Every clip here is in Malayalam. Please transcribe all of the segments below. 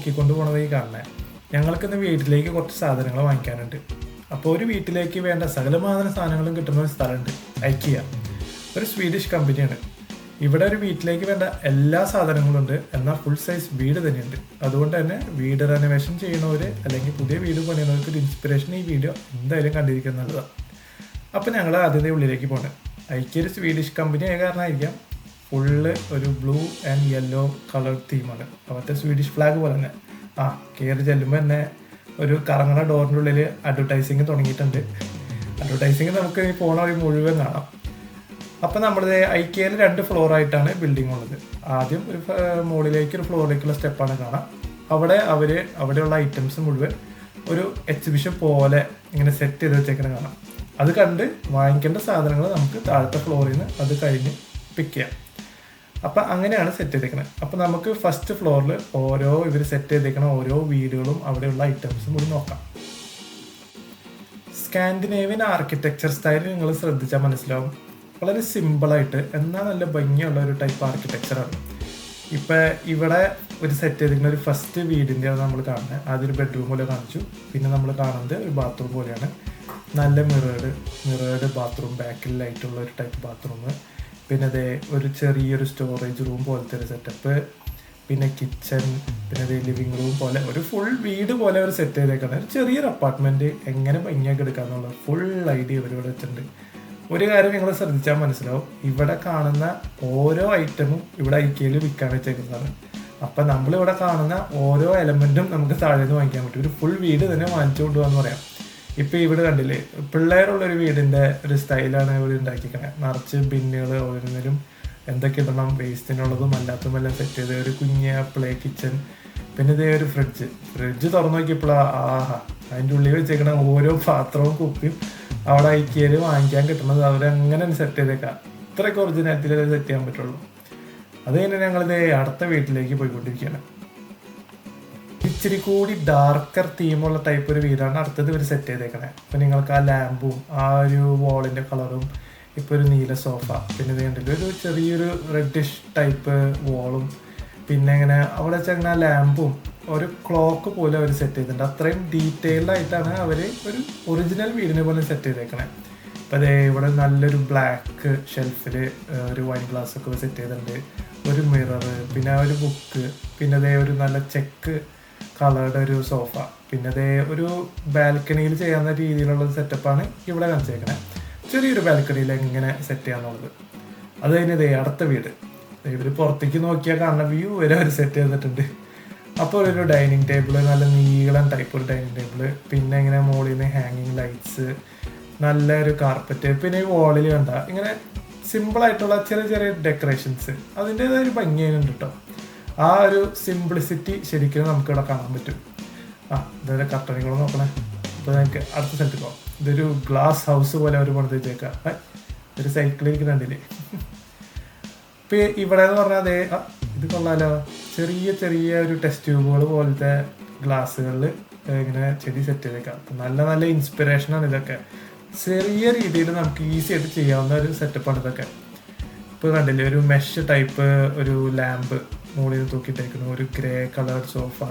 നോക്കിക്കൊണ്ട് പോണത് ഈ കാണുന്നത് ഞങ്ങൾക്കിന്ന് വീട്ടിലേക്ക് കുറച്ച് സാധനങ്ങൾ വാങ്ങിക്കാനുണ്ട്. അപ്പോൾ ഒരു വീട്ടിലേക്ക് വേണ്ട സകലമാതിര സാധനങ്ങളും കിട്ടുന്ന ഒരു സ്ഥലമുണ്ട്. ഐക്കിയ. ഒരു സ്വീഡിഷ് കമ്പനിയാണ്. ഇവിടെ ഒരു വീട്ടിലേക്ക് വേണ്ട എല്ലാ സാധനങ്ങളും ഉണ്ട് എന്നാൽ ഫുൾ സൈസ് വീട് തന്നെയുണ്ട്. അതുകൊണ്ട് തന്നെ വീട് റെനോവേഷൻ ചെയ്യണവർ അല്ലെങ്കിൽ പുതിയ വീട് പണിയുന്നവർക്ക് ഒരു ഇൻസ്പിറേഷൻ ഈ വീഡിയോ എന്തായാലും കണ്ടിരിക്കുന്നത് നല്ലതാണ് അപ്പോൾ ഞങ്ങൾ ആദ്യത്തെ ഉള്ളിലേക്ക് പോകണം ഐക്യ ഒരു സ്വീഡിഷ് കമ്പനി ആയ കാരണമായിരിക്കാം ഫുള്ള് ഒരു ബ്ലൂ ആൻഡ് യെല്ലോ കളർ തീമാണ് മറ്റേ സ്വീഡിഷ് ഫ്ലാഗ് പോലെ തന്നെ. ആ കയറി ചെല്ലുമ്പോൾ തന്നെ ഒരു കറങ്ങണ ഡോറിന്റെ ഉള്ളിൽ അഡ്വർടൈസിങ് തുടങ്ങിയിട്ടുണ്ട്. അഡ്വർടൈസിങ് നമുക്ക് ഈ പോണ വഴി മുഴുവൻ കാണാം. അപ്പം നമ്മുടെ ഐക്യയിൽ രണ്ട് ഫ്ലോർ ആയിട്ടാണ് ബിൽഡിംഗ് ഉള്ളത്. ആദ്യം ഒരു മുകളിലേക്ക് ഒരു ഫ്ലോറിലേക്കുള്ള സ്റ്റെപ്പാണ് കാണാം. അവിടെ അവർ അവിടെയുള്ള ഐറ്റംസ് മുഴുവൻ ഒരു എക്സിബിഷൻ പോലെ ഇങ്ങനെ സെറ്റ് ചെയ്ത് വെച്ചേക്കണം കാണാം. അത് കണ്ട് വാങ്ങിക്കേണ്ട സാധനങ്ങൾ നമുക്ക് താഴത്തെ ഫ്ലോറിൽ നിന്ന് അത് കഴിഞ്ഞ് പിക്ക് ചെയ്യാം. അപ്പം അങ്ങനെയാണ് സെറ്റ് ചെയ്തേക്കുന്നത് അപ്പം നമുക്ക് ഫസ്റ്റ് ഫ്ലോറിൽ ഓരോ ഇവർ സെറ്റ് ചെയ്തേക്കുന്ന ഓരോ വീടുകളും അവിടെയുള്ള ഐറ്റംസും കൂടി നോക്കാം. സ്കാൻഡിനേവിയൻ ആർക്കിടെക്ചർ സ്റ്റൈൽ നിങ്ങൾ ശ്രദ്ധിച്ചാൽ മനസ്സിലാവും. വളരെ സിമ്പിളായിട്ട് എന്നാൽ നല്ല ഭംഗിയുള്ള ഒരു ടൈപ്പ് ആർക്കിടെക്ചറാണ് ഇപ്പം ഇവിടെ ഒരു സെറ്റ് ചെയ്തിരിക്കുന്ന ഒരു ഫസ്റ്റ് വീടിന്റെയാണ് നമ്മൾ കാണുന്നത് ആദ്യം ഒരു ബെഡ്റൂം പോലെ കാണിച്ചു. പിന്നെ നമ്മൾ കാണുന്നത് ഒരു ബാത്റൂം പോലെയാണ്. നല്ല മിറേഡ് മിറേഡ് ബാത്റൂം ബാക്കിൽ ലൈറ്റുള്ള ഒരു ടൈപ്പ് ബാത്റൂം പിന്നെ അതേ ഒരു ചെറിയൊരു സ്റ്റോറേജ് റൂം പോലത്തെ ഒരു സെറ്റപ്പ് പിന്നെ കിച്ചൺ പിന്നെ അതേ ലിവിങ് റൂം പോലെ ഒരു ഫുൾ വീട് പോലെ ഒരു സെറ്റ് ചെയ്തേക്കാണ്. ഒരു ചെറിയൊരു അപ്പാർട്ട്മെന്റ് എങ്ങനെ ഭംഗിയാക്കി എടുക്കാന്നുള്ള ഫുൾ ഐഡിയ ഇവർ ഇവിടെ വെച്ചിട്ടുണ്ട്. ഒരു കാര്യം നിങ്ങൾ ശ്രദ്ധിച്ചാൽ മനസ്സിലാവും. ഇവിടെ കാണുന്ന ഓരോ ഐറ്റമും ഇവിടെ ഐക്യയിൽ വിൽക്കാൻ വെച്ചേക്കുന്നതാണ്. അപ്പം നമ്മളിവിടെ കാണുന്ന ഓരോ എലമെന്റും നമുക്ക് താഴെ നിന്ന് വാങ്ങിക്കാൻ പറ്റും. ഒരു ഫുൾ വീട് തന്നെ വാങ്ങിച്ചു കൊണ്ടുപോകാന്ന് പറയാം. ഇപ്പൊ ഇവിടെ കണ്ടില്ലേ പിള്ളേരുള്ള ഒരു വീടിന്റെ ഒരു സ്റ്റൈലാണ് ഇവിടെ ഉണ്ടാക്കിക്കണേ. നിറച്ച് ബിന്നുകൾ ഓരോന്നിലും എന്തൊക്കെ ഇടണം വേസ്റ്റിനുള്ളതും അല്ലാത്തതും എല്ലാം സെറ്റ് ചെയ്ത് ഒരു കുഞ്ഞ പ്ലേ കിച്ചൺ പിന്നെ ഇതേ ഒരു ഫ്രിഡ്ജ് ഫ്രിഡ്ജ് തുറന്നു നോക്കിയപ്പോഴാ ആഹാ അതിന്റെ ഉള്ളിൽ വെച്ചേക്കണ ഓരോ പാത്രവും കുപ്പിയും അവിടെ ഐക്കിയയിൽ വാങ്ങിക്കാൻ കിട്ടുന്നത് അവരങ്ങനെ സെറ്റ് ചെയ്തേക്കാം. ഇത്രയൊക്കെ ഒറിജിനാലിറ്റിയിൽ സെറ്റ് ചെയ്യാൻ പറ്റുള്ളൂ. അത് കഴിഞ്ഞ് ഞങ്ങളിത് അടുത്ത വീട്ടിലേക്ക് പോയിക്കൊണ്ടിരിക്കുകയാണ്. ഇച്ചിരി കൂടി ഡാർക്കർ തീമുള്ള ടൈപ്പ് ഒരു വീടാണ് അടുത്തത് ഇവർ സെറ്റ് ചെയ്തേക്കണേ. അപ്പം നിങ്ങൾക്ക് ആ ലാമ്പും ആ ഒരു വാളിന്റെ കളറും ഇപ്പോൾ ഒരു നീല സോഫ പിന്നെ ഇത് കണ്ടില്ലേ? ഒരു ചെറിയൊരു റെഡിഷ് ടൈപ്പ് വാളും പിന്നെ ഇങ്ങനെ അവിടെ വെച്ചങ്ങനെ ലാമ്പും ഒരു ക്ലോക്ക് പോലെ അവർ സെറ്റ് ചെയ്തിട്ടുണ്ട്. അത്രയും ഡീറ്റെയിൽഡ് ആയിട്ടാണ് അവർ ഒരു ഒറിജിനൽ വീടിനെ പോലെ സെറ്റ് ചെയ്തേക്കണേ. അപ്പോൾ അതേ ഇവിടെ നല്ലൊരു ബ്ലാക്ക് ഷെൽഫിൽ ഒരു വൈൻ ഗ്ലാസ് ഒക്കെ സെറ്റ് ചെയ്തിട്ടുണ്ട്. ഒരു മിറർ പിന്നെ ഒരു ബുക്ക് പിന്നെ അതേ ഒരു നല്ല ചെക്ക് കളറുടെ ഒരു സോഫ പിന്നെ അതേ ഒരു ബാൽക്കണിയിൽ ചെയ്യാവുന്ന രീതിയിലുള്ള സെറ്റപ്പാണ് ഇവിടെ കാണിച്ചേക്കണേ. ചെറിയൊരു ബാൽക്കണിയിൽ എങ്ങനെ സെറ്റ് ചെയ്യാന്നുള്ളത്. അത് കഴിഞ്ഞ് ദേ അടുത്ത വീട്. ഇവർ പുറത്തേക്ക് നോക്കിയാൽ കാണുന്ന വ്യൂ വരെ അവർ സെറ്റ് ചെയ്തിട്ടുണ്ട്. അപ്പോൾ ഒരു ഡൈനിങ് ടേബിൾ നല്ല നീളം ടൈപ്പ് ഒരു ഡൈനിങ് ടേബിൾ പിന്നെ ഇങ്ങനെ മുകളിൽ നിന്ന് ഹാങ്ങിങ് ലൈറ്റ്സ് നല്ല ഒരു കാർപ്പറ്റ് പിന്നെ ഈ വാളിൽ കണ്ട ഇങ്ങനെ സിമ്പിളായിട്ടുള്ള ചെറിയ ചെറിയ ഡെക്കറേഷൻസ് അതിന്റെതായ ഒരു ഭംഗിയായിട്ടുണ്ട് കേട്ടോ ആ ഒരു സിംപ്ലിസിറ്റി ശരിക്കും നമുക്ക് ഇവിടെ കാണാൻ പറ്റും. ആ ഇതൊരു കർട്ടനുകൾ നോക്കണേ. അപ്പോൾ നമുക്ക് അടുത്ത സ്ഥലത്ത് പോകാം ഇതൊരു ഗ്ലാസ് ഹൗസ് പോലെ അവർ പണിത് വെച്ചേക്കാം. ഒരു സൈക്കിളിൽ കണ്ടില്ലേ? ഇപ്പൊ ഇവിടെ എന്ന് പറഞ്ഞാൽ അതേ ഇത് കൊള്ളാലോ. ചെറിയ ചെറിയ ഒരു ടെസ്റ്റ് ട്യൂബുകൾ പോലത്തെ ഗ്ലാസ്സുകളിൽ ഇങ്ങനെ ചെടി സെറ്റ് ചെയ്തേക്കാം. നല്ല നല്ല ഇൻസ്പിറേഷനാണ് ഇതൊക്കെ. ചെറിയ രീതിയിൽ നമുക്ക് ഈസി ആയിട്ട് ചെയ്യാവുന്ന ഒരു സെറ്റപ്പാണ് ഇതൊക്കെ. ഇപ്പൊ കണ്ടില്ലേ ഒരു മെഷ് ടൈപ്പ് ഒരു ലാമ്പ് മുകളിൽ തൂക്കിയിട്ടേക്കുന്നു. ഒരു ഗ്രേ കളർ സോഫ.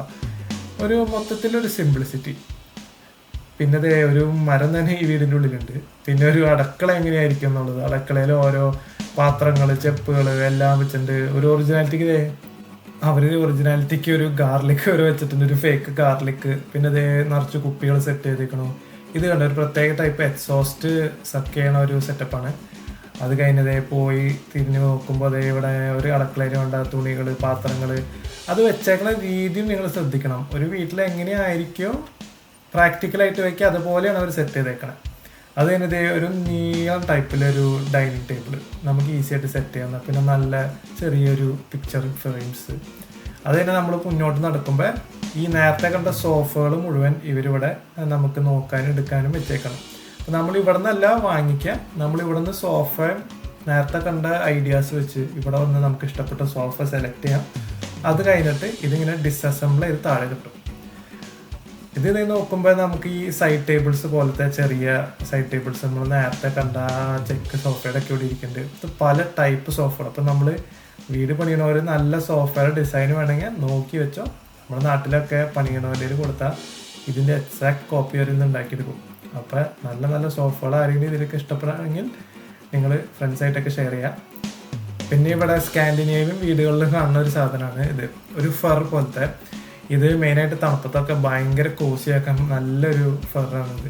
ഒരു മൊത്തത്തിലൊരു സിംപ്ലിസിറ്റി. പിന്നെ ദേ ഒരു മരം തന്നെ ഈ വീടിന്റെ ഉള്ളിലുണ്ട്. പിന്നെ ഒരു അടക്കള എങ്ങനെയായിരിക്കും എന്നുള്ളത്. അടക്കളയിൽ ഓരോ പാത്രങ്ങൾ ചെപ്പുകൾ എല്ലാം വെച്ചിട്ടുണ്ട് ഒരു ഒറിജിനാലിറ്റിക്ക് ഇതേ അവർ ഒറിജിനാലിറ്റിക്ക് ഒരു ഗാർലിക് വരെ വെച്ചിട്ടുണ്ട്. ഒരു ഫേക്ക് ഗാർലിക്. പിന്നെ ദേ നിറച്ച് കുപ്പികൾ സെറ്റ് ചെയ്തേക്കണു. ഇത് കണ്ട? ഒരു പ്രത്യേക ടൈപ്പ് എക്സോസ്റ്റ് സക്ക് ചെയ്യണ ഒരു സെറ്റപ്പാണ് അത് കഴിഞ്ഞതേ പോയി തിരിഞ്ഞു നോക്കുമ്പോൾ അതേ ഇവിടെ ഒരു അടുക്കളയിൽ വേണ്ട തുണികൾ പാത്രങ്ങൾ അത് വെച്ചേക്കുന്ന രീതിയും നിങ്ങൾ ശ്രദ്ധിക്കണം. ഒരു വീട്ടിൽ എങ്ങനെയായിരിക്കും പ്രാക്ടിക്കലായിട്ട് വെക്കുക അതുപോലെയാണ് അവർ സെറ്റ് ചെയ്തേക്കണത് അത് കഴിഞ്ഞതേ ഒരു നീളം ടൈപ്പിലൊരു ഡൈനിങ് ടേബിൾ നമുക്ക് ഈസി ആയിട്ട് സെറ്റ് ചെയ്യാം പിന്നെ നല്ല ചെറിയൊരു പിക്ചർ ഫ്രെയിംസ് അത് തന്നെ നമ്മൾ മുന്നോട്ട് നടക്കുമ്പോൾ ഈ നേരത്തെ കണ്ട സോഫകൾ മുഴുവൻ ഇവരിവിടെ നമുക്ക് നോക്കാനും എടുക്കാനും വെച്ചേക്കണം. നമ്മൾ ഇവിടെ നിന്നല്ല വാങ്ങിക്കുക നമ്മൾ ഇവിടെ നിന്ന് സോഫ നേരത്തെ കണ്ട ഐഡിയാസ് വെച്ച് ഇവിടെ വന്ന് നമുക്ക് ഇഷ്ടപ്പെട്ട സോഫ സെലക്ട് ചെയ്യാം. അത് കഴിഞ്ഞിട്ട് ഇതിങ്ങനെ ഡിസസംബിൾ ചെയ്ത് താഴെ കിട്ടും. ഇത് നോക്കുമ്പോൾ നമുക്ക് ഈ സൈഡ് ടേബിൾസ് പോലത്തെ ചെറിയ സൈഡ് ടേബിൾസ് നമ്മൾ നേരത്തെ കണ്ട ചെക്ക് സോഫയുടെ ഒക്കെ ഇവിടെ ഇരിക്കുന്നുണ്ട്. ഇത് പല ടൈപ്പ് സോഫകൾ അപ്പം നമ്മൾ വീട് പണിയണവർ നല്ല സോഫയുടെ ഡിസൈൻ വേണമെങ്കിൽ നോക്കി വെച്ചോ. നമ്മുടെ നാട്ടിലൊക്കെ പണിയണവരുടെ കൊടുത്താൽ ഇതിന്റെ എക്സാക്ട് കോപ്പി വരെ ഇന്ന് അപ്പോൾ നല്ല നല്ല സോഫകൾ ആരെങ്കിലും ഇതിലൊക്കെ ഇഷ്ടപ്പെടുകയാണെങ്കിൽ നിങ്ങൾ ഫ്രണ്ട്സായിട്ടൊക്കെ ഷെയർ ചെയ്യുക. പിന്നെ ഇവിടെ സ്കാൻഡിനേവിയൻ വീടുകളിൽ കാണുന്ന ഒരു സാധനമാണ് ഇത്. ഒരു ഫർ പോലത്തെ. ഇത് മെയിനായിട്ട് തണുപ്പത്തൊക്കെ ഭയങ്കര കോസിയാക്കാൻ നല്ലൊരു ഫറാണ് ഇത്.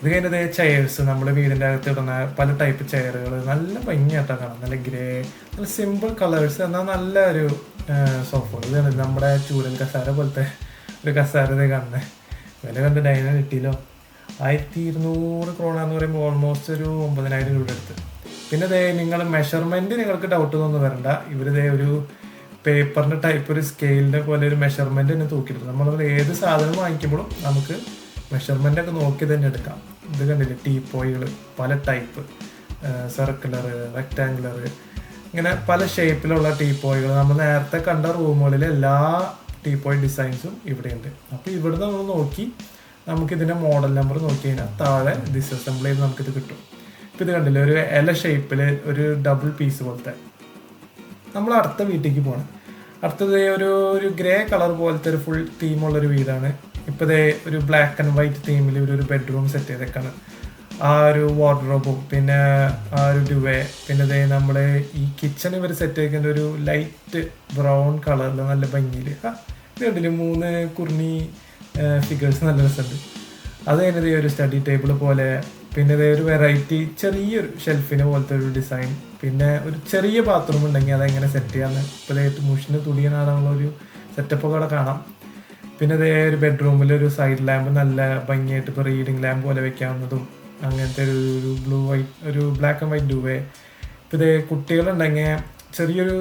ഇത് കഴിഞ്ഞത് ചെയർസ് നമ്മുടെ വീടിന്റെ അകത്ത് ഇടുന്ന പല ടൈപ്പ് ചെയറുകൾ നല്ല ഭംഗിയായിട്ടാണ് കാണാം. നല്ല ഗ്രേ നല്ല സിമ്പിൾ കളേഴ്സ് എന്നാൽ നല്ല ഒരു സോഫ ഇതാണ് നമ്മുടെ ചൂരൽ കസാര പോലത്തെ ഒരു കസാര കാണുന്നത് വില കണ്ട് ഡൈന കിട്ടിയല്ലോ. ആയിരത്തി ഇരുന്നൂറ് ക്രോണ എന്ന് പറയുമ്പോൾ ഓൾമോസ്റ്റ് ഒരു ഒമ്പതിനായിരം രൂപ എടുത്ത് പിന്നെ ദേ നിങ്ങൾ മെഷർമെന്റ് നിങ്ങൾക്ക് ഡൗട്ട് ഒന്നും വരണ്ട. ഇവർ ദേ ഒരു പേപ്പറിന്റെ ടൈപ്പ് ഒരു സ്കെയിലിന്റെ പോലെ ഒരു മെഷർമെന്റ് തന്നെ തൂക്കിയിട്ടുണ്ട്. നമ്മൾ ഏത് സാധനം വാങ്ങിക്കുമ്പോഴും നമുക്ക് മെഷർമെന്റ് ഒക്കെ നോക്കി തന്നെ എടുക്കാം. ഇത് കണ്ടില്ലേ? പോയികൾ പല ടൈപ്പ് സർക്കുലർ റെക്റ്റാങ്കുലർ ഇങ്ങനെ പല ഷേപ്പിലുള്ള ടീ പോയികൾ നമ്മൾ നേരത്തെ കണ്ട റൂമുകളിൽ എല്ലാ ടീപ്പോയ് ഡിസൈൻസും ഇവിടെയുണ്ട്. അപ്പോൾ ഇവിടെ നമ്മൾ നോക്കി നമുക്ക് ഇതിന്റെ മോഡൽ നമ്പർ നോക്കി കഴിഞ്ഞാൽ താഴെ ഡിസ്അസംബിൾ ചെയ്ത് നമുക്കിത് കിട്ടും. ഇപ്പം ഇത് കണ്ടില്ലേ ഒരു ഇല ഷേപ്പിൽ ഒരു ഡബിൾ പീസ് പോലത്തെ. നമ്മൾ അടുത്ത വീട്ടിലേക്ക് പോകണം അടുത്തത് ഒരു ഒരു ഗ്രേ കളർ പോലത്തെ ഒരു ഫുൾ തീമുള്ളൊരു വീടാണ്. ഇപ്പോൾ ഒരു ബ്ലാക്ക് ആൻഡ് വൈറ്റ് തീമിൽ ഒരു ഒരു ബെഡ്റൂം സെറ്റ് ചെയ്തേക്കാണ്. ആ ഒരു വാർഡ്രോബും പിന്നെ ആ ഒരു ഡുവേ പിന്നെ ദേ നമ്മൾ ഈ കിച്ചൺ ഇവർ സെറ്റ് ചെയ്തേക്കുന്ന ഒരു ലൈറ്റ് ബ്രൗൺ കളറിൽ നല്ല ഭംഗിയിൽ ഇത് കണ്ടില്ലേ? മൂന്ന് കുർണി ഫിഗേഴ്സ് നല്ല രസമുണ്ട്. അത് കഴിഞ്ഞത് ഒരു സ്റ്റഡി ടേബിൾ പോലെ പിന്നെ ഇതേ ഒരു വെറൈറ്റി ചെറിയൊരു ഷെൽഫിനെ പോലത്തെ ഒരു ഡിസൈൻ പിന്നെ ഒരു ചെറിയ ബാത്റൂം ഉണ്ടെങ്കിൽ അതെങ്ങനെ സെറ്റ് ചെയ്യാന്ന്. ഇപ്പോൾ ഏറ്റവും മുഷിന് തുടിയനാടാനുള്ള ഒരു സെറ്റപ്പ് ഒക്കെ കാണാം. പിന്നെ ഇതേ ഒരു ബെഡ്റൂമിൽ ഒരു സൈഡ് ലാമ്പ് നല്ല ഭംഗിയായിട്ട് ഇപ്പോൾ റീഡിങ് ലാമ്പ് പോലെ വെക്കാവുന്നതും അങ്ങനത്തെ ഒരു ഒരു ബ്ലൂ വൈറ്റ് ഒരു ബ്ലാക്ക് ആൻഡ് വൈറ്റ് ഡൂവേ ഇപ്പോൾ ഇതേ കുട്ടികളുണ്ടെങ്കിൽ ചെറിയൊരു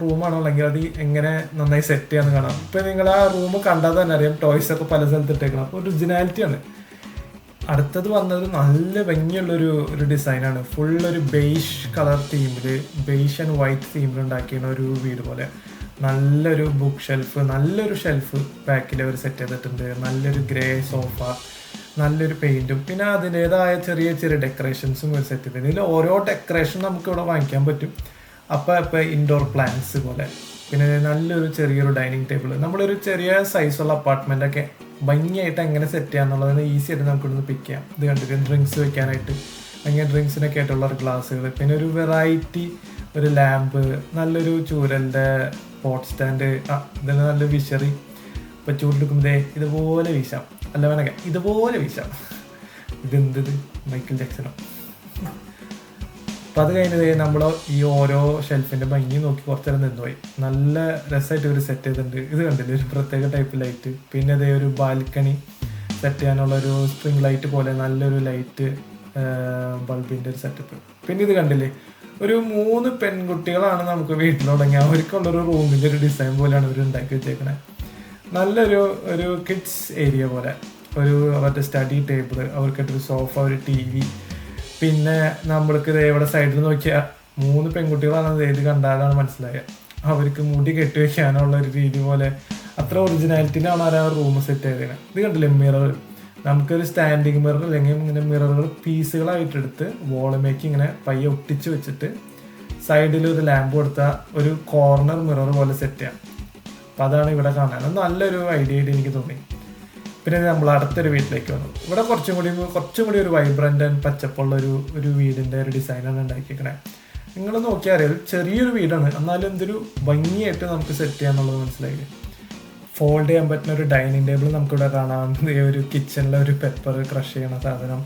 റൂമാണുള്ളെങ്കിൽ അത് എങ്ങനെ നന്നായി സെറ്റ് ചെയ്യാന്ന് കാണാം. ഇപ്പം നിങ്ങൾ ആ റൂം കണ്ടാൽ തന്നെ അറിയാം ടോയ്സ് ഒക്കെ പല സ്ഥലത്ത് ഇട്ടേക്കണം അപ്പോൾ ഒറിജിനാലിറ്റിയാണ് അടുത്തത് വന്നത് നല്ല ഭംഗിയുള്ളൊരു ഒരു ഡിസൈനാണ് ഫുൾ ഒരു ബെയ്ഷ് കളർ തീമിൽ ബെയ്ഷ് ആൻഡ് വൈറ്റ് തീമിൽ ഉണ്ടാക്കിയ ഒരു വീട് പോലെ. നല്ലൊരു ബുക്ക് ഷെൽഫ് നല്ലൊരു ഷെൽഫ് ബാക്കിൽ അവർ സെറ്റ് ചെയ്തിട്ടുണ്ട്. നല്ലൊരു ഗ്രേ സോഫ നല്ലൊരു പെയിന്റും പിന്നെ അതിന്റെതായ ചെറിയ ചെറിയ ഡെക്കറേഷൻസും ഒരു സെറ്റ് ചെയ്തിട്ടുണ്ട്. ഇതിൽ ഓരോ ഡെക്കറേഷൻ നമുക്ക് ഇവിടെ വാങ്ങിക്കാൻ പറ്റും. അപ്പോൾ ഇപ്പോൾ ഇൻഡോർ പ്ലാന്റ്സ് പോലെ. പിന്നെ നല്ലൊരു ചെറിയൊരു ഡൈനിങ് ടേബിൾ നമ്മളൊരു ചെറിയ സൈസുള്ള അപ്പാർട്ട്മെന്റ് ഒക്കെ ഭംഗിയായിട്ട് എങ്ങനെ സെറ്റ് ചെയ്യാന്നുള്ളതിന് ഈസി ആയിട്ട് നമുക്ക് ഇവിടുന്ന് പിക്ക് ചെയ്യാം. ഇത് കണ്ടിട്ട് ഡ്രിങ്ക്സ് വെക്കാനായിട്ട്. അങ്ങനെ ഡ്രിങ്ക്സിനൊക്കെ ആയിട്ടുള്ള ഗ്ലാസ്സുകൾ പിന്നെ ഒരു വെറൈറ്റി ഒരു ലാമ്പ് നല്ലൊരു ചൂരലിന്റെ പോട്ട് സ്റ്റാൻഡ് ആ ഇതെല്ലാം നല്ല വിശറി. ഇപ്പം ചൂടെടുക്കുമ്പോഴേ ഇതുപോലെ വീശാം. അല്ല വേണമെങ്കിൽ ഇതുപോലെ വീശാം. ഇതെന്തത് മൈക്കിൾ ജാക്സണോ? അപ്പം അത് കഴിഞ്ഞത് നമ്മൾ ഈ ഓരോ ഷെൽഫിന്റെ ഭംഗി നോക്കി കുറച്ച് നേരം നിന്നുപോയി. നല്ല രസമായിട്ട് ഒരു സെറ്റ് ചെയ്തിട്ടുണ്ട്. ഇത് കണ്ടില്ലേ? ഒരു പ്രത്യേക ടൈപ്പ് ലൈറ്റ് പിന്നെ അതേ ഒരു ബാൽക്കണി സെറ്റ് ചെയ്യാനുള്ള ഒരു സ്പ്രിംഗ് ലൈറ്റ് പോലെ നല്ലൊരു ലൈറ്റ് ബൾബിന്റെ ഒരു സെറ്റപ്പ് പിന്നെ ഇത് കണ്ടില്ലേ? ഒരു മൂന്ന് പെൺകുട്ടികളാണ് നമുക്ക് വീട്ടിലുടങ്ങി അവർക്കുള്ളൊരു റൂമിന്റെ ഒരു ഡിസൈൻ പോലെയാണ് ഇവർ ഉണ്ടാക്കി വെച്ചേക്കണേ. നല്ലൊരു ഒരു കിഡ്സ് ഏരിയ പോലെ. ഒരു അവരുടെ സ്റ്റഡി ടേബിൾ അവർക്കായിട്ടൊരു സോഫ ഒരു ടി വി പിന്നെ നമ്മൾക്ക് ഇവിടെ സൈഡിൽ നോക്കിയാൽ മൂന്ന് പെൺകുട്ടികളാണ് ഇത് കണ്ടാലാണ് മനസ്സിലായത് അവർക്ക് മുടി കെട്ടി വെക്കാനുള്ള ഒരു രീതി പോലെ. അത്ര ഒറിജിനാലിറ്റിയിലാണ് ആ റൂം സെറ്റ് ചെയ്തത് ഇത് കണ്ടില്ലേ മിറർ നമുക്കൊരു സ്റ്റാൻഡിങ് മിറർ അല്ലെങ്കിൽ ഇങ്ങനെ മിററുകൾ പീസുകളായിട്ടെടുത്ത് വോളുമേക്ക് ഇങ്ങനെ പയ്യെ ഒട്ടിച്ച് വെച്ചിട്ട് സൈഡിൽ ഒരു ലാമ്പ് കൊടുത്താൽ ഒരു കോർണർ മിറർ പോലെ സെറ്റ് ചെയ്യാം. അപ്പം അതാണ് ഇവിടെ കാണാൻ. നല്ലൊരു ഐഡിയ ആയിട്ട് എനിക്ക് തോന്നി. പിന്നെ നമ്മൾ അടുത്തൊരു വീട്ടിലേക്ക് വന്നു. ഇവിടെ കുറച്ചും കൂടി കുറച്ചും കൂടി ഒരു വൈബ്രന്റ് ആൻഡ് പച്ചപ്പുള്ള ഒരു ഒരു വീടിന്റെ ഒരു ഡിസൈനാണ് ഉണ്ടാക്കിയിരിക്കണേ. നിങ്ങൾ നോക്കിയാൽ അറിയാം ചെറിയൊരു വീടാണ്. എന്നാലും എന്തൊരു ഭംഗിയായിട്ട് നമുക്ക് സെറ്റ് ചെയ്യാന്നുള്ളത് മനസ്സിലായി ഫോൾഡ് ചെയ്യാൻ പറ്റുന്ന ഒരു ഡൈനിങ് ടേബിൾ നമുക്കിവിടെ കാണാം. ഒരു കിച്ചണിലെ ഒരു പെപ്പർ ക്രഷ് ചെയ്യണ സാധനം.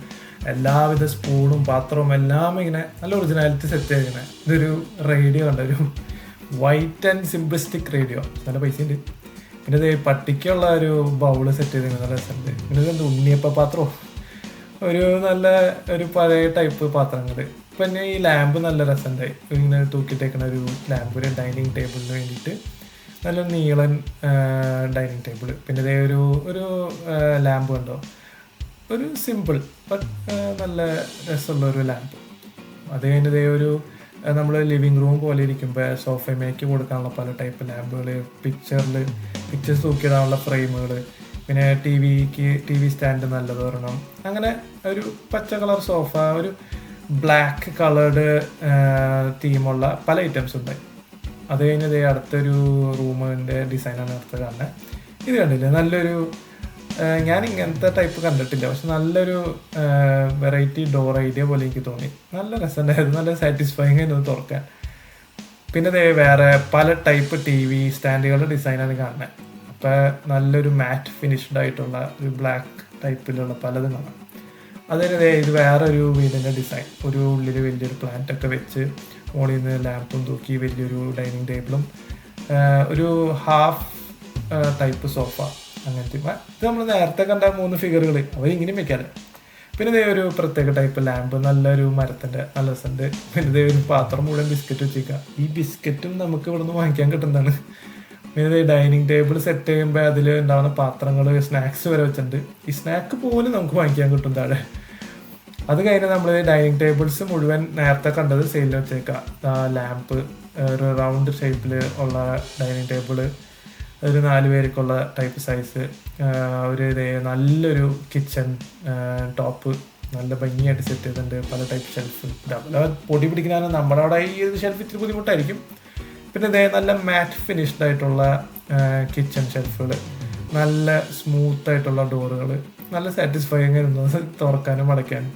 എല്ലാവിധ സ്പൂണും പാത്രവും എല്ലാം ഇങ്ങനെ നല്ല ഒറിജിനാലിറ്റി സെറ്റ് ചെയ്യണേ ഇതൊരു റേഡിയോ ഉണ്ട് ഒരു വൈറ്റ് ആൻഡ് സിംപ്ലിസ്റ്റിക് റേഡിയോ നല്ല പൈസ ഉണ്ട്. പിന്നെ ഇത് പട്ടിക്കുള്ള ഒരു ബൗൾ സെറ്റ് ചെയ്തിരുന്നു നല്ല രസമുണ്ട്. പിന്നെ ഇതെന്ത് ഉണ്ണിയപ്പ പാത്രവും ഒരു നല്ല ഒരു പഴയ ടൈപ്പ് പാത്രങ്ങൾ പിന്നെ ഈ ലാമ്പ് നല്ല രസമുണ്ടായി ഇങ്ങനെ തൂക്കിയിട്ടേക്കണ ഒരു ലാമ്പ് ഒരു ഡൈനിങ് ടേബിളിന് വേണ്ടിയിട്ട്. നല്ല നീളൻ ഡൈനിങ് ടേബിൾ പിന്നെ ഇതേ ഒരു ഒരു ലാമ്പ് ഉണ്ടോ ഒരു സിമ്പിൾ ബട്ട് നല്ല രസമുള്ള ഒരു ലാമ്പ് അത് കഴിഞ്ഞ് ഇതേ ഒരു നമ്മൾ ലിവിങ് റൂം പോലെ ഇരിക്കുമ്പോൾ സോഫമേക്ക് കൊടുക്കാനുള്ള പല ടൈപ്പ് ലാമ്പുകൾ പിക്ചറിൽ പിക്ചേഴ്സ് തൂക്കിയിടാനുള്ള ഫ്രെയിമുകൾ പിന്നെ ടി വിക്ക് ടി വി സ്റ്റാൻഡ് നല്ലത് ഒരെണ്ണം. അങ്ങനെ ഒരു പച്ച കളർ സോഫ ഒരു ബ്ലാക്ക് കളേർഡ് തീമുള്ള പല ഐറ്റംസ് ഉണ്ട്. അത് കഴിഞ്ഞ് ഇതേ അടുത്തൊരു റൂമിന്റെ ഡിസൈനാണ് അടുത്ത് കാണുന്നത് ഇത് കണ്ടില്ലേ? നല്ലൊരു ഞാൻ ഇങ്ങനത്തെ ടൈപ്പ് കണ്ടിട്ടില്ല. പക്ഷെ നല്ലൊരു വെറൈറ്റി ഡോർ ഐഡിയ പോലെ എനിക്ക് തോന്നി. നല്ല രസമുണ്ടായിരുന്നു. നല്ല സാറ്റിസ്ഫൈങ് ആയിരുന്നു തുറക്കാൻ. പിന്നെ വേറെ പല ടൈപ്പ് ടി വി സ്റ്റാൻഡുകളുടെ ഡിസൈനാണ് കാണുന്നത് അപ്പോൾ നല്ലൊരു മാറ്റ് ഫിനിഷ്ഡ് ആയിട്ടുള്ള ഒരു ബ്ലാക്ക് ടൈപ്പിലുള്ള പലതും കാണാം. അതിന് ഇത് വേറെ ഒരു വീടിന്റെ ഡിസൈൻ ഒരു ഉള്ളിൽ വലിയൊരു പ്ലാന്റ് ഒക്കെ വെച്ച് മുകളിൽ നിന്ന് ലാമ്പും തൂക്കി വലിയൊരു ഡൈനിങ് ടേബിളും ഒരു ഹാഫ് ടൈപ്പ് സോഫ അങ്ങനത്തെ. ഇത് നമ്മൾ നേരത്തെ കണ്ട മൂന്ന് ഫിഗറുകൾ അവർ ഇങ്ങനെയും വെക്കാറ് പിന്നെ ഇതേ ഒരു പ്രത്യേക ടൈപ്പ് ലാമ്പ് നല്ലൊരു മരത്തിന്റെ നല്ല രസമുണ്ട് പിന്നെ ഇതേ ഒരു പാത്രം മുഴുവൻ ബിസ്ക്കറ്റ് വെച്ചേക്കാം. ഈ ബിസ്ക്കറ്റും നമുക്ക് ഇവിടെ നിന്ന് വാങ്ങിക്കാൻ കിട്ടുന്നതാണ്. പിന്നെ ഇതേ ഡൈനിങ് ടേബിൾ സെറ്റ് ചെയ്യുമ്പോൾ അതിൽ ഉണ്ടാവുന്ന പാത്രങ്ങൾ സ്നാക്സ് വരെ വെച്ചിട്ടുണ്ട്. ഈ സ്നാക്ക് പോലും നമുക്ക് വാങ്ങിക്കാൻ കിട്ടും താഴെ. അത് കഴിഞ്ഞ് നമ്മൾ ഡൈനിങ് ടേബിൾസ് മുഴുവൻ നേരത്തെ കണ്ടത് സെയിലിൽ വെച്ചേക്കാം. ലാമ്പ് ഒരു റൗണ്ട് ഷേപ്പിൽ ഉള്ള ഡൈനിങ് ടേബിൾ ഒരു നാല് പേർക്കുള്ള ടൈപ്പ് സൈസ് ഒരു നല്ലൊരു കിച്ചൺ ടോപ്പ് നല്ല ഭംഗിയായിട്ട് സെറ്റ് ചെയ്തിട്ടുണ്ട് പല ടൈപ്പ് ഷെൽഫ് ഡബിൾ പൊടി പിടിക്കുന്ന നമ്മുടെ അവിടെ ഈ ഒരു ഷെൽഫ് ഇത്തിരി ബുദ്ധിമുട്ടായിരിക്കും. പിന്നെ ഇതേ നല്ല മാറ്റ് ഫിനിഷ്ഡ് ആയിട്ടുള്ള കിച്ചൺ ഷെൽഫുകൾ നല്ല സ്മൂത്ത് ആയിട്ടുള്ള ഡോറുകൾ നല്ല സാറ്റിസ്ഫൈങ് ആയിരുന്നു തുറക്കാനും അടയ്ക്കാനും.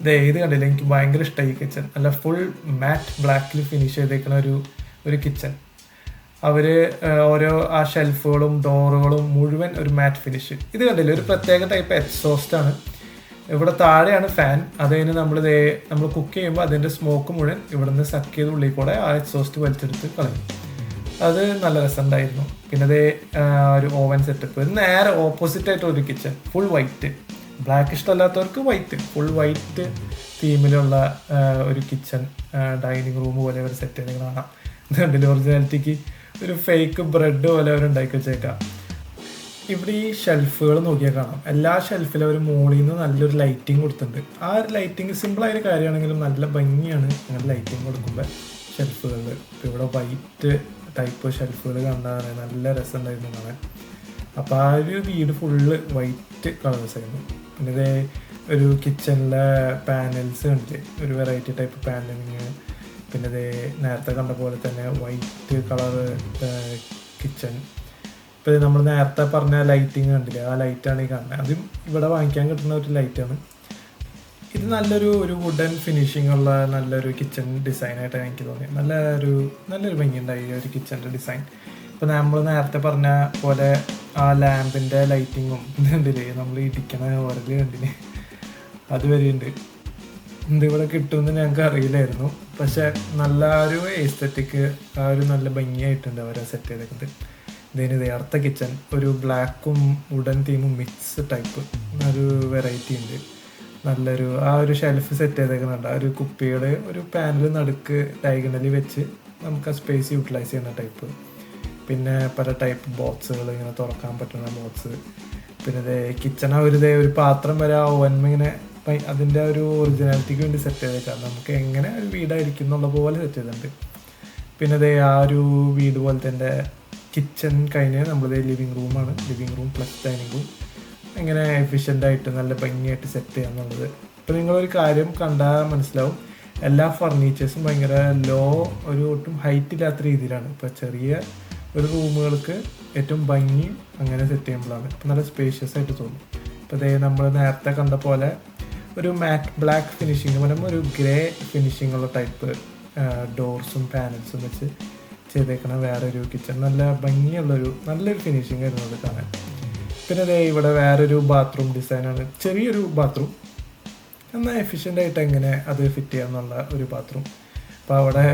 ഇതേ ഇത് കണ്ടില്ല? എനിക്ക് ഭയങ്കര ഇഷ്ടമായി കിച്ചൺ നല്ല ഫുൾ മാറ്റ് ബ്ലാക്കിൽ ഫിനിഷ് ചെയ്തേക്കുന്ന ഒരു ഒരു കിച്ചൺ അവർ ഓരോ ആ ഷെൽഫുകളും ഡോറുകളും മുഴുവൻ ഒരു മാറ്റ് ഫിനിഷ് ഇത് കണ്ടില്ലേ? ഒരു പ്രത്യേക ടൈപ്പ് എക്സോസ്റ്റ് ആണ്. ഇവിടെ താഴെയാണ് ഫാൻ അത് കഴിഞ്ഞ് നമ്മൾ നമ്മൾ കുക്ക് ചെയ്യുമ്പോൾ അതിന്റെ സ്മോക്ക് മുഴുവൻ ഇവിടുന്ന് സക്ക് ചെയ്ത് ഉള്ളിൽ കൂടെ ആ എക്സോസ്റ്റ് വലിച്ചെടുത്ത് കളയും. അത് നല്ല രസമുണ്ടായിരുന്നു. പിന്നെ അതേ ഒരു ഓവൻ സെറ്റപ്പ് നേരെ ഓപ്പോസിറ്റ് ആയിട്ട് ഒരു കിച്ചൺ ഫുൾ വൈറ്റ് ബ്ലാക്ക് ഇഷ്ടമല്ലാത്തവർക്ക് വൈറ്റ് ഫുൾ വൈറ്റ് തീമിലുള്ള ഒരു കിച്ചൺ ഡൈനിങ് റൂം പോലെ ഒരു സെറ്റ് കാണാം. ഇത് കണ്ടില്ല? ഒറിജിനാലിറ്റിക്ക് ഒരു ഫേക്ക് ബ്രെഡ് പോലെ അവർ ഉണ്ടാക്കി വെച്ചേക്കാം. ഇവിടെ ഈ ഷെൽഫുകൾ നോക്കിയാൽ കാണാം. എല്ലാ ഷെൽഫിലും അവർ മുകളിൽ നിന്ന് നല്ലൊരു ലൈറ്റിംഗ് കൊടുത്തിട്ടുണ്ട്. ആ ഒരു ലൈറ്റിംഗ് സിമ്പിളായൊരു കാര്യമാണെങ്കിലും നല്ല ഭംഗിയാണ് അങ്ങനെ ലൈറ്റിംഗ് കൊടുക്കുമ്പോൾ ഷെൽഫുകളിൽ ഇപ്പോൾ ഇവിടെ വൈറ്റ് ടൈപ്പ് ഷെൽഫുകൾ കണ്ടാൽ നല്ല രസമുണ്ടായിരുന്നു കാണാൻ. അപ്പോൾ ആ ഒരു വീട് ഫുള്ള് വൈറ്റ് കളേഴ്സ് ആയിരുന്നു. പിന്നെ ഒരു കിച്ചണിലെ പാനൽസ് കണ്ടില്ലേ? ഒരു വെറൈറ്റി ടൈപ്പ് പാനലിങ് പിന്നെ ഇത് നേരത്തെ കണ്ട പോലെ തന്നെ വൈറ്റ് കളർ കിച്ചൺ ഇപ്പോൾ നമ്മൾ നേരത്തെ പറഞ്ഞ ലൈറ്റിങ് കണ്ടില്ലേ? ആ ലൈറ്റാണ് ഈ കാണുന്നത് അതും ഇവിടെ വാങ്ങിക്കാൻ കിട്ടുന്ന ഒരു ലൈറ്റാണ് ഇത് നല്ലൊരു ഒരു വുഡൻ ഫിനിഷിംഗ് ഉള്ള നല്ലൊരു കിച്ചൺ ആയിട്ടാണ് എനിക്ക് തോന്നിയത് നല്ല ഒരു നല്ലൊരു ഭംഗിയുണ്ടായി ഒരു കിച്ചന്റെ ഡിസൈൻ ഇപ്പം നമ്മൾ നേരത്തെ പറഞ്ഞ പോലെ ആ ലാമ്പിന്റെ ലൈറ്റിങ്ങും കണ്ടില്ലേ നമ്മൾ ഇടിക്കണ ഓരോ കണ്ടില്ലേ? അത് വരെയുണ്ട്. ഇതിവിടെ കിട്ടുമെന്ന് ഞങ്ങൾക്ക് അറിയില്ലായിരുന്നു. പക്ഷെ നല്ല ഒരു എസ്തറ്റിക് ആ ഒരു നല്ല ഭംഗിയായിട്ടുണ്ട് അവരെ സെറ്റ് ചെയ്തേക്കുന്നത്. ഇതിന് അർത്ഥ കിച്ചൺ ഒരു ബ്ലാക്കും വുഡൻ തീമും മിക്സ് ടൈപ്പ് ഒരു വെറൈറ്റി ഉണ്ട്. നല്ലൊരു ആ ഒരു ഷെൽഫ് സെറ്റ് ചെയ്തേക്കുന്നുണ്ട്. ആ ഒരു കുപ്പിയുടെ ഒരു പാനൽ നടുക്ക് ഡയഗണലി വെച്ച് നമുക്ക് ആ സ്പേസ് യൂട്ടിലൈസ് ചെയ്യുന്ന ടൈപ്പ് പിന്നെ പല ടൈപ്പ് ബോക്സുകൾ ഇങ്ങനെ തുറക്കാൻ പറ്റുന്ന ബോക്സ് പിന്നെ ഇതേ കിച്ചൺ ഒരു ഇതേ ഒരു പാത്രം വരെ ആ ഇങ്ങനെ അതിന്റെ ഒരു ഒറിജിനാലിറ്റിക്ക് വേണ്ടി സെറ്റ് ചെയ്തേക്കാം. നമുക്ക് എങ്ങനെ ഒരു വീടായിരിക്കും എന്നുള്ള പോലെ സെറ്റ് ചെയ്തിട്ടുണ്ട്. പിന്നെ അതേ ആ ഒരു വീട് പോലത്തെ എന്റെ കിച്ചൺ കഴിഞ്ഞ് നമ്മളിത് ലിവിങ് റൂമാണ് living room plus dining room എങ്ങനെ എഫിഷ്യന്റ് ആയിട്ട് നല്ല ഭംഗിയായിട്ട് സെറ്റ് ചെയ്യാന്നുള്ളത് ഇപ്പം നിങ്ങളൊരു കാര്യം കണ്ടാൽ മനസ്സിലാവും. എല്ലാ ഫർണിച്ചേഴ്സും ഭയങ്കര ലോ ഒരു ഒട്ടും ഹൈറ്റ് ഇല്ലാത്ത രീതിയിലാണ്. ഇപ്പോൾ ചെറിയ ഒരു റൂമുകൾക്ക് ഏറ്റവും ഭംഗി അങ്ങനെ സെറ്റ് ചെയ്യുമ്പോഴാണ്. ഇപ്പം നല്ല സ്പേഷ്യസ് ആയിട്ട് തോന്നും. ഇപ്പോൾ ഇതേ നമ്മൾ നേരത്തെ കണ്ട പോലെ ഒരു മാറ്റ് ബ്ലാക്ക് ഫിനിഷിങ് പറയുമ്പോൾ ഒരു ഗ്രേ ഫിനിഷിംഗ് ഉള്ള ടൈപ്പ് ഡോർസും പാനൽസും വെച്ച് ചെയ്തേക്കണ വേറെ ഒരു കിച്ചൺ നല്ല ഭംഗിയുള്ളൊരു നല്ലൊരു ഫിനിഷിംഗ് ആയിരുന്നു അത് കാണാൻ. പിന്നെ അതേ ഇവിടെ വേറൊരു ബാത്റൂം ഡിസൈനാണ് ചെറിയൊരു ബാത്റൂം എന്നാൽ എഫിഷ്യന്റ് ആയിട്ട് എങ്ങനെ അത് ഫിറ്റ് ചെയ്യാമെന്നുള്ള ഒരു ബാത്റൂം അപ്പോൾ അവിടെ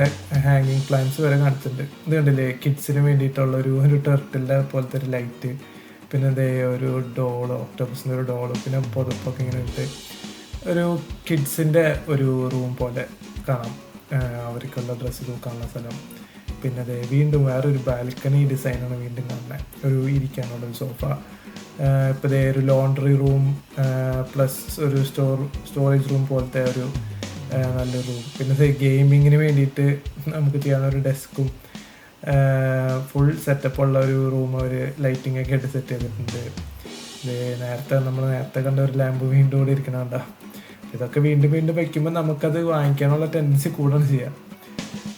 ഹാങ്ങിങ് പ്ലാന്റ്സ് വരെ കാണിച്ചിട്ടുണ്ട്. ഇത് കണ്ടില്ലേ? കിഡ്സിന് വേണ്ടിയിട്ടുള്ള ഒരു ഒരു ടെർട്ടിന്റെ പോലത്തെ ഒരു ലൈറ്റ് പിന്നെ അതേ ഒരു ഡോൾ ഒക്ടോബസിന്റെ ഒരു ഡോൾ പിന്നെ പുതപ്പൊക്കെ ഇങ്ങനെ ഇട്ട് ഒരു കിഡ്സിന്റെ ഒരു റൂം പോലെ കാണാം. അവർക്കുള്ള ഡ്രസ്സ് തൂക്കാനുള്ള സ്ഥലം. പിന്നെ അതെ വീണ്ടും വേറൊരു ബാൽക്കണി ഡിസൈനാണ് വീണ്ടും കാണുന്നത് ഒരു ഇരിക്കാനുള്ള ഒരു സോഫ ഇപ്പോൾ ഇതേ ഒരു ലോണ്ടറി റൂം പ്ലസ് ഒരു സ്റ്റോർ സ്റ്റോറേജ് റൂം പോലത്തെ ഒരു നല്ല റൂം പിന്നെ ഗെയിമിങ്ങിന് വേണ്ടിയിട്ട് നമുക്ക് ചെയ്യാവുന്ന ഒരു ഡെസ്കും ഫുൾ സെറ്റപ്പ് ഉള്ള ഒരു റൂം അവർ ലൈറ്റിംഗ് ഒക്കെ ആയിട്ട് സെറ്റ് ചെയ്തിട്ടുണ്ട്. ഇത് നേരത്തെ നമ്മൾ നേരത്തെ കണ്ട ഒരു ലാമ്പ് വീണ്ടും കൂടി ഇരിക്കണണ്ട ഇതൊക്കെ വീണ്ടും വീണ്ടും വെക്കുമ്പോൾ നമുക്കത് വാങ്ങിക്കാനുള്ള ടെൻഡൻസി കൂടുകയാണ് ചെയ്യുക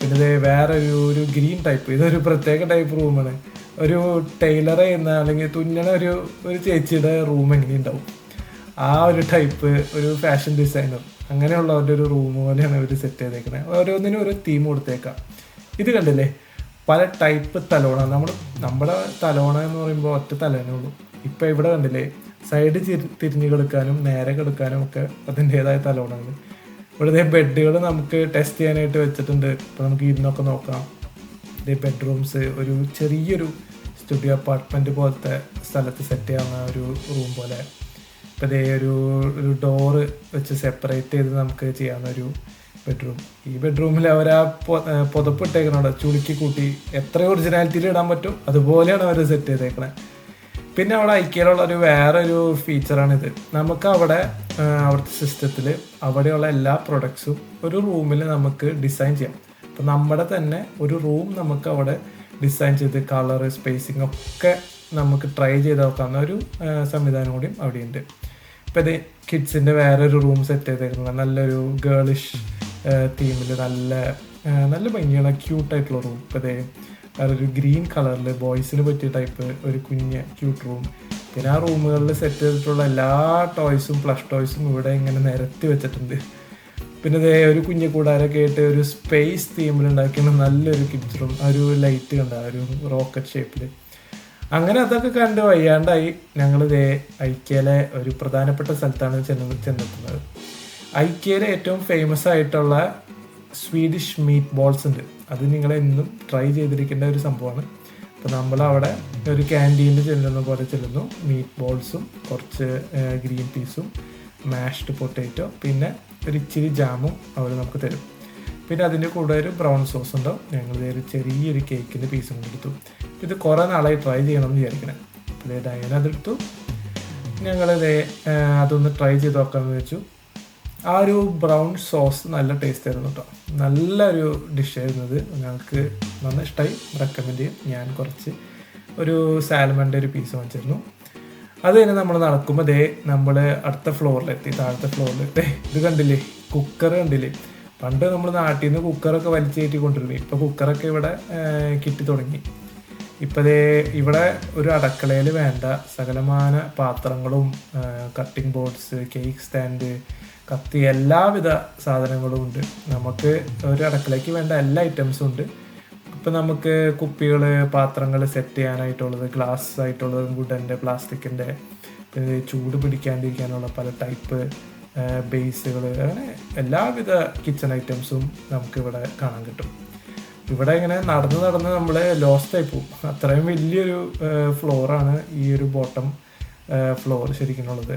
പിന്നെ ഇത് വേറെ ഒരു ഒരു ഗ്രീൻ ടൈപ്പ് ഇതൊരു പ്രത്യേക ടൈപ്പ് റൂമാണ് ഒരു ടൈലർ ചെയ്യുന്ന അല്ലെങ്കിൽ തുന്നണ ഒരു ഒരു ചേച്ചിയുടെ റൂം എങ്ങനെ ഉണ്ടാവും ആ ഒരു ടൈപ്പ് ഒരു ഫാഷൻ ഡിസൈനർ അങ്ങനെയുള്ളവരുടെ ഒരു റൂം പോലെയാണ് ഇവർ സെറ്റ് ചെയ്തേക്കുന്നത് ഓരോന്നിനും ഒരു തീം കൊടുത്തേക്കാം. ഇത് കണ്ടില്ലേ? പല ടൈപ്പ് തലോണ. നമ്മൾ നമ്മുടെ തലോണ എന്ന് പറയുമ്പോൾ ഒറ്റ തലേനേ ഉള്ളൂ. ഇപ്പം ഇവിടെ കണ്ടില്ലേ? സൈഡ് തിരിഞ്ഞു കിടക്കാനും നേരെ കിടക്കാനും ഒക്കെ അതിന്റെതായ തലോണാണ്. ഇവിടുത്തെ ബെഡുകൾ നമുക്ക് ടെസ്റ്റ് ചെയ്യാനായിട്ട് വെച്ചിട്ടുണ്ട്. ഇപ്പം നമുക്ക് ഇരുന്നൊക്കെ നോക്കാം. ഇതേ ബെഡ്റൂംസ് ഒരു ചെറിയൊരു സ്റ്റുഡിയോ അപ്പാർട്ട്മെന്റ് പോലത്തെ സ്ഥലത്ത് സെറ്റ് ചെയ്യാവുന്ന ഒരു റൂം പോലെ. ഇപ്പം ഇതേ ഒരു ഒരു ഡോറ് വെച്ച് സെപ്പറേറ്റ് ചെയ്ത് നമുക്ക് ചെയ്യാവുന്ന ഒരു ബെഡ്റൂം ഈ ബെഡ്റൂമിൽ അവർ ആ പുതപ്പ് ഇട്ടേക്കണോ ചുളുക്കി കൂട്ടി എത്ര ഒറിജിനാലിറ്റിയിൽ ഇടാൻ പറ്റും. അതുപോലെയാണ് അവർ സെറ്റ് ചെയ്തേക്കണേ. പിന്നെ അവിടെ ഐക്യയിലുള്ള ഒരു വേറൊരു ഫീച്ചറാണിത് നമുക്ക് അവിടെ അവിടുത്തെ സിസ്റ്റത്തിൽ അവിടെയുള്ള എല്ലാ പ്രൊഡക്ട്സും ഒരു റൂമിൽ നമുക്ക് ഡിസൈൻ ചെയ്യാം. അപ്പം നമ്മുടെ തന്നെ ഒരു റൂം നമുക്ക് അവിടെ ഡിസൈൻ ചെയ്ത് കളർ സ്പേസിംഗ് ഒക്കെ നമുക്ക് ട്രൈ ചെയ്ത് നോക്കാവുന്ന ഒരു സംവിധാനം കൂടിയും അവിടെയുണ്ട്. ഇപ്പം ഇത് കിഡ്സിന്റെ വേറൊരു റൂം സെറ്റ് ചെയ്തേക്കുന്നത് നല്ലൊരു ഗേളിഷ് തീമിൽ നല്ല നല്ല ഭംഗിയുള്ള ക്യൂട്ടായിട്ടുള്ള റൂം ഇപ്പം വേറൊരു ഗ്രീൻ കളറിൽ ബോയ്സിന് പറ്റിയ ടൈപ്പ് ഒരു കുഞ്ഞ് ക്യൂട്ട് റൂം പിന്നെ ആ റൂമുകളിൽ സെറ്റ് ചെയ്തിട്ടുള്ള എല്ലാ ടോയ്സും പ്ലഷ് ടോയ്സും ഇവിടെ ഇങ്ങനെ നിരത്തി വെച്ചിട്ടുണ്ട്. പിന്നെ ഇതേ ഒരു കുഞ്ഞു കൂടാരൊക്കെ ആയിട്ട് ഒരു സ്പേസ് തീമിൽ ഉണ്ടാക്കിയ നല്ലൊരു കിഡ്സ് റൂം ഒരു ലൈറ്റ് കണ്ട ഒരു റോക്കറ്റ് ഷേപ്പിൽ അങ്ങനെ അതൊക്കെ കണ്ട് വയ്യാണ്ടായി ഞങ്ങൾ ഇതേ ഐക്യയിലെ ഒരു പ്രധാനപ്പെട്ട സ്ഥലത്താണ് ചെന്ന് ചെന്നെത്തുന്നത്. ഐക്യയിലെ ഏറ്റവും ഫേമസ് ആയിട്ടുള്ള സ്വീഡിഷ് മീറ്റ് ബോൾസ് ഉണ്ട്. അത് നിങ്ങൾ എന്നും ട്രൈ ചെയ്തിരിക്കേണ്ട ഒരു സംഭവമാണ്. അപ്പോൾ നമ്മൾ അവിടെ ഒരു ക്യാന്റീനിൽ ചെല്ലുന്ന പോലെ ചെല്ലുന്നു. മീറ്റ് ബോൾസും കുറച്ച് ഗ്രീൻ പീസും മാഷ്ഡ് പൊട്ടേറ്റോ പിന്നെ ഒരു ഇച്ചിരി ജാമും അവർ നമുക്ക് തരും. പിന്നെ അതിന്റെ കൂടെ ഒരു ബ്രൗൺ സോസ് ഉണ്ടാവും. ഞങ്ങൾ ഒരു ചെറിയൊരു കേക്കിന്റെ പീസും കൊടുത്തു ഇത് കുറേ നാളായി ട്രൈ ചെയ്യണം എന്ന് വിചാരിക്കണേ അപ്പോൾ ഡയന അതെടുത്തു ഞങ്ങളിത് അതൊന്ന് ട്രൈ ചെയ്ത് നോക്കാമെന്ന് വെച്ചു ആ ഒരു ബ്രൗൺ സോസ് നല്ല ടേസ്റ്റ് ആയിരുന്നു കേട്ടോ നല്ലൊരു ഡിഷായിരുന്നു ഇത്. ഞങ്ങൾക്ക് നന്ന ഇഷ്ടമായി റെക്കമെൻഡ് ചെയ്യും. ഞാൻ കുറച്ച് ഒരു സാൽമന്റെ ഒരു പീസ് വാങ്ങിച്ചിരുന്നു. അത് കഴിഞ്ഞ് നമ്മൾ നടക്കുമ്പോൾ ദേ നമ്മൾ അടുത്ത ഫ്ലോറിലെത്തി താഴത്തെ ഫ്ലോറിലെത്തി ഇത് കണ്ടില്ലേ? കുക്കർ കണ്ടില്ലേ? പണ്ട് നമ്മൾ നാട്ടിൽ നിന്ന് കുക്കറൊക്കെ വലിച്ചു കയറ്റി കൊണ്ടിരുന്നു ഇപ്പോൾ കുക്കറൊക്കെ ഇവിടെ കിട്ടി തുടങ്ങി. ഇപ്പോൾ ദേ ഇവിടെ ഒരു അടുക്കളയിൽ വേണ്ട സകലമാന പാത്രങ്ങളും കട്ടിംഗ് ബോർഡ്സ് കേക്ക് സ്റ്റാൻഡ് കത്തി എല്ലാവിധ സാധനങ്ങളും ഉണ്ട്. നമുക്ക് ഒരു അടുക്കളയ്ക്ക് വേണ്ട എല്ലാ ഐറ്റംസും ഉണ്ട്. ഇപ്പം നമുക്ക് കുപ്പികൾ പാത്രങ്ങൾ സെറ്റ് ചെയ്യാനായിട്ടുള്ളത് ഗ്ലാസ് ആയിട്ടുള്ളത് വുഡന്റെ പ്ലാസ്റ്റിക്കിന്റെ ചൂട് പിടിക്കാണ്ടിരിക്കാനുള്ള പല ടൈപ്പ് ബേസുകൾ അങ്ങനെ എല്ലാവിധ കിച്ചൺ ഐറ്റംസും നമുക്ക് ഇവിടെ കാണാൻ കിട്ടും. ഇവിടെ ഇങ്ങനെ നടന്ന് നടന്ന് നമ്മൾ ലോസ്റ്റ് ആയി പോകും. അത്രയും വലിയൊരു ഫ്ലോറാണ് ഈ ഒരു ബോട്ടം ഫ്ലോർ ശരിക്കുമുള്ളത്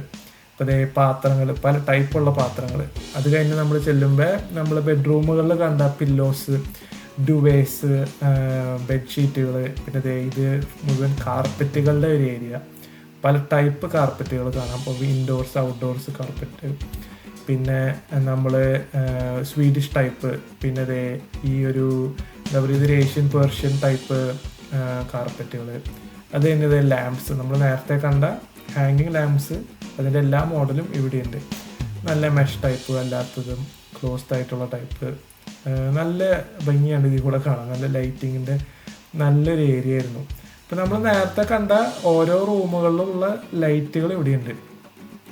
ഇപ്പോൾ ഇതേ പാത്രങ്ങൾ പല ടൈപ്പുള്ള പാത്രങ്ങൾ അത് കഴിഞ്ഞ് നമ്മൾ ചെല്ലുമ്പോൾ നമ്മൾ ബെഡ്റൂമുകളിൽ കണ്ട പില്ലോസ് ഡുവേസ് ബെഡ്ഷീറ്റുകൾ പിന്നെ ദേ ഇത് മുഴുവൻ കാർപ്പറ്റുകളുടെ ഒരു ഏരിയ പല ടൈപ്പ് കാർപ്പറ്റുകൾ കാണാം. അപ്പോൾ ഇൻഡോർസ് ഔട്ട്ഡോർസ് കാർപ്പറ്റ് പിന്നെ നമ്മൾ സ്വീഡിഷ് ടൈപ്പ് പിന്നെ ദേ ഈ ഒരു എന്താ പറയുക ഇതൊരു ഏഷ്യൻ പേർഷ്യൻ ടൈപ്പ് കാർപ്പറ്റുകൾ അത് കഴിഞ്ഞതേ ലാംപ്സ് നമ്മൾ നേരത്തെ കണ്ട ഹാങ്ങിങ് ലാംപ്സ് അതിന്റെ എല്ലാ മോഡലും ഇവിടെയുണ്ട്. നല്ല മെഷ് ടൈപ്പ് അല്ലാത്തതും ക്ലോസ്ഡ് ആയിട്ടുള്ള ടൈപ്പ്. നല്ല ഭംഗിയാണ് ഇതിൽ കൂടെ കാണാൻ. നല്ല ലൈറ്റിങ്ങിന്റെ നല്ലൊരു ഏരിയ ആയിരുന്നു. ഇപ്പം നമ്മൾ നേരത്തെ കണ്ട ഓരോ റൂമുകളിലുമുള്ള ലൈറ്റുകൾ ഇവിടെയുണ്ട്.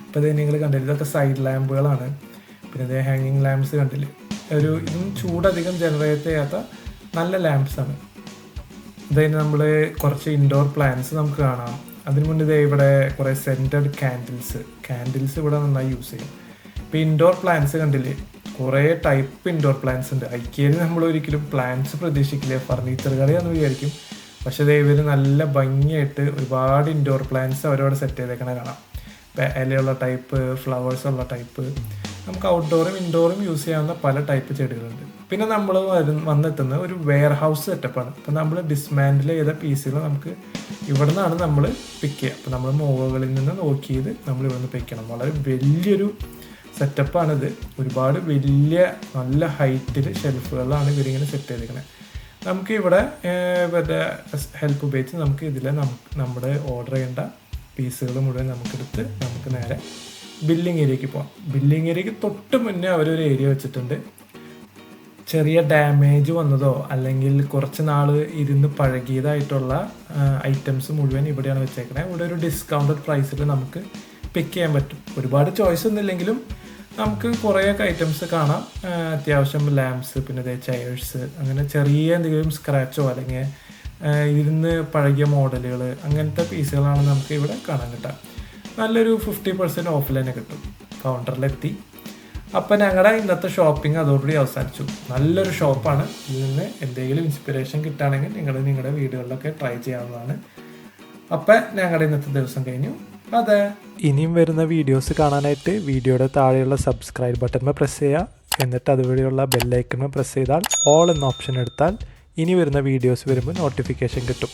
ഇപ്പോൾ ഇത് നിങ്ങൾ കണ്ടില്ല? ഇതൊക്കെ സൈഡ് ലാമ്പുകളാണ്. പിന്നെ ഇത് ഹാങ്ങിങ് ലാമ്പ്സ് കണ്ടില്ലേ? ഒരു ഇതും ചൂടധികം ജനറേറ്റ് ചെയ്യാത്ത നല്ല ലാമ്പ്സാണ്. ആണ് ഇതതിന് നമ്മൾ കുറച്ച് ഇൻഡോർ പ്ലാന്റ്സ് നമുക്ക് കാണാം. അതിന് മുന്നേ ഇതേ ഇവിടെ കുറേ സെന്റഡ് കാൻഡിൽസ് കാൻഡിൽസ് ഇവിടെ നന്നായി യൂസ് ചെയ്യും. ഇപ്പൊ ഇൻഡോർ പ്ലാന്റ്സ് കണ്ടില്ലേ? കുറേ ടൈപ്പ് ഇൻഡോർ പ്ലാന്റ്സ് ഉണ്ട്. ഐക്യയിൽ നമ്മൾ ഒരിക്കലും പ്ലാന്റ്സ് പ്രതീക്ഷിക്കില്ല. ഫർണിച്ചർ കടയാന്ന് വിചാരിക്കും. പക്ഷേ ദേ ഇവർ നല്ല ഭംഗിയായിട്ട് ഒരുപാട് ഇൻഡോർ പ്ലാന്റ്സ് അവരോട് സെറ്റ് ചെയ്തേക്കണ കാണാം. ഇലയുള്ള ടൈപ്പ് ഫ്ലവേഴ്സ് ഉള്ള ടൈപ്പ് നമുക്ക് ഔട്ട്ഡോറും ഇൻഡോറും യൂസ് ചെയ്യാവുന്ന പല ടൈപ്പ് ചെടികളുണ്ട്. പിന്നെ നമ്മൾ വന്നെത്തുന്നത് ഒരു വെയർ ഹൗസ് സെറ്റപ്പാണ് അപ്പോൾ നമ്മൾ ഡിസ്മാൻഡിൽ ചെയ്ത പീസുകൾ നമുക്ക് ഇവിടെ നിന്നാണ് നമ്മൾ പിക്ക് ചെയ്യുക. അപ്പം നമ്മൾ മോവകളിൽ നിന്ന് നോക്കിയത് നമ്മൾ ഇവിടെ നിന്ന് പിക്ക് ചെയ്യണം. വളരെ വലിയൊരു സെറ്റപ്പാണിത് ഒരുപാട് വലിയ നല്ല ഹൈറ്റിൽ ഷെൽഫുകളിലാണ് ഇവരിങ്ങനെ സെറ്റ് ചെയ്തിരിക്കുന്നത്. നമുക്ക് ഇവിടെ ഇവരുടെ ഹെൽപ്പ് ഉപയോഗിച്ച് നമുക്ക് ഇതിൽ നമ്മുടെ ഓർഡർ ചെയ്യേണ്ട പീസുകൾ മുഴുവൻ നമുക്കെടുത്ത് നമുക്ക് നേരെ ബില്ലിംഗ് ഏരിയയ്ക്ക് പോകാം. ബില്ലിംഗ് ഏരിയയ്ക്ക് തൊട്ട് മുന്നേ അവരൊരു ഏരിയ വെച്ചിട്ടുണ്ട്. ചെറിയ ഡാമേജ് വന്നതോ അല്ലെങ്കിൽ കുറച്ച് നാൾ ഇരുന്ന് പഴകിയതായിട്ടുള്ള ഐറ്റംസ് മുഴുവൻ ഇവിടെയാണ് വെച്ചേക്കുന്നത് ഇവിടെ ഒരു ഡിസ്കൗണ്ടഡ് പ്രൈസിൽ നമുക്ക് പിക്ക് ചെയ്യാൻ പറ്റും. ഒരുപാട് ചോയ്സ് ഒന്നും ഇല്ലെങ്കിലും നമുക്ക് കുറേയൊക്കെ ഐറ്റംസ് കാണാം. അത്യാവശ്യം ലാംപ്സ് പിന്നെ ചെയേഴ്സ് അങ്ങനെ ചെറിയ എന്തെങ്കിലും സ്ക്രാച്ചോ അല്ലെങ്കിൽ ഇരുന്ന് പഴകിയ മോഡലുകൾ അങ്ങനത്തെ പീസുകളാണ് നമുക്ക് ഇവിടെ കാണാൻ കിട്ടുക. നല്ലൊരു ഫിഫ്റ്റി പെർസെന്റ് ഓഫിൽ തന്നെ കിട്ടും. കൗണ്ടറിലെത്തി അപ്പം ഞങ്ങളുടെ ഇന്നത്തെ ഷോപ്പിംഗ് അതോടുകൂടി അവസാനിച്ചു. നല്ലൊരു ഷോപ്പാണ് ഇതിൽ നിന്ന് എന്തെങ്കിലും ഇൻസ്പിറേഷൻ കിട്ടുകയാണെങ്കിൽ നിങ്ങൾ നിങ്ങളുടെ വീടുകളിലൊക്കെ ട്രൈ ചെയ്യാവുന്നതാണ്. അപ്പം ഞങ്ങളുടെ ഇന്നത്തെ ദിവസം കഴിഞ്ഞു. അതെ. ഇനിയും വരുന്ന വീഡിയോസ് കാണാനായിട്ട് വീഡിയോയുടെ താഴെയുള്ള സബ്സ്ക്രൈബ് ബട്ടൺ പ്രസ് ചെയ്യുക എന്നിട്ട് അതുവഴിയുള്ള ബെല്ലൈക്കൺ പ്രസ് ചെയ്താൽ ഓൾ എന്ന ഓപ്ഷൻ എടുത്താൽ ഇനി വരുന്ന വീഡിയോസ് വരുമ്പോൾ നോട്ടിഫിക്കേഷൻ കിട്ടും.